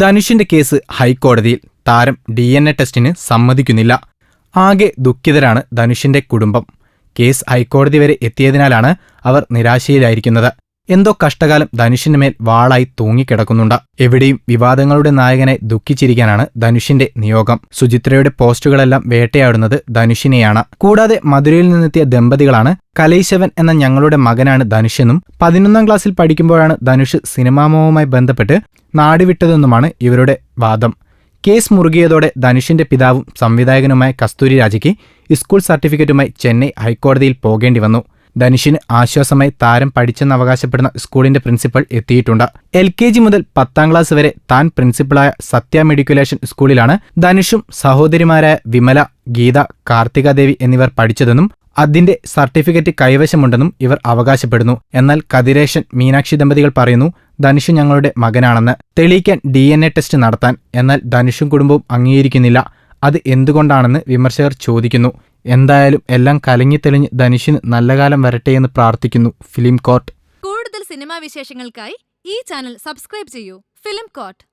ധനുഷിന്റെ കേസ് ഹൈക്കോടതിയിൽ താരം ഡി എൻ എ ടെസ്റ്റിന് സമ്മതിക്കുന്നില്ല. ആകെ ദുഃഖിതരാണ് ധനുഷിന്റെ കുടുംബം. കേസ് ഹൈക്കോടതി വരെ എത്തിയതിനാലാണ് അവർ നിരാശയിലായിരിക്കുന്നത്. എന്തോ കഷ്ടകാലം ധനുഷിന്റെ മേൽ വാളായി തൂങ്ങിക്കിടക്കുന്നുണ്ട്. എവിടെയും വിവാദങ്ങളുടെ നായകനെ ദുഃഖിച്ചിരിക്കാനാണ് ധനുഷിന്റെ നിയോഗം. സുചിത്രയുടെ പോസ്റ്റുകളെല്ലാം വേട്ടയാടുന്നത് ധനുഷിനെയാണ്. കൂടാതെ മധുരയിൽ നിന്നെത്തിയ ദമ്പതികളാണ് കലൈശവൻ എന്ന ഞങ്ങളുടെ മകനാണ് ധനുഷെന്നും പതിനൊന്നാം ക്ലാസ്സിൽ പഠിക്കുമ്പോഴാണ് ധനുഷ് സിനിമാമോവുമായി ബന്ധപ്പെട്ട് നാടുവിട്ടതെന്നുമാണ് ഇവരുടെ വാദം. കേസ് മുറുകിയതോടെ ധനുഷിന്റെ പിതാവും സംവിധായകനുമായ കസ്തൂരി രാജയ്ക്ക് സ്കൂൾ സർട്ടിഫിക്കറ്റുമായി ചെന്നൈ ഹൈക്കോടതിയിൽ പോകേണ്ടി വന്നു. ധനുഷിന് ആശ്വാസമായി താരം പഠിച്ചെന്ന് അവകാശപ്പെടുന്ന സ്കൂളിന്റെ പ്രിൻസിപ്പൽ എത്തിയിട്ടുണ്ട്. എൽ കെ ജി മുതൽ പത്താം ക്ലാസ് വരെ താൻ പ്രിൻസിപ്പളായ സത്യ മെഡിക്കുലേഷൻ സ്കൂളിലാണ് ധനുഷും സഹോദരിമാരായ വിമല ഗീത കാർത്തികാദേവി എന്നിവർ പഠിച്ചതെന്നും അതിന്റെ സർട്ടിഫിക്കറ്റ് കൈവശമുണ്ടെന്നും ഇവർ അവകാശപ്പെടുന്നു. എന്നാൽ കതിരേഷൻ മീനാക്ഷി ദമ്പതികൾ പറയുന്നു ധനുഷ് ഞങ്ങളുടെ മകനാണെന്ന്. തെളിയിക്കാൻ ഡി ടെസ്റ്റ് നടത്താൻ. എന്നാൽ ധനുഷും കുടുംബവും അംഗീകരിക്കുന്നില്ല. അത് എന്തുകൊണ്ടാണെന്ന് വിമർശകർ ചോദിക്കുന്നു. എന്തായാലും എല്ലാം കലങ്ങിത്തെളിഞ്ഞ് ധനുഷിന് നല്ല കാലം വരട്ടെ എന്ന് പ്രാർത്ഥിക്കുന്നു ഫിലിം കോർട്ട്. കൂടുതൽ സിനിമാ വിശേഷങ്ങൾക്കായി ഈ ചാനൽ സബ്സ്ക്രൈബ് ചെയ്യൂ. Film coat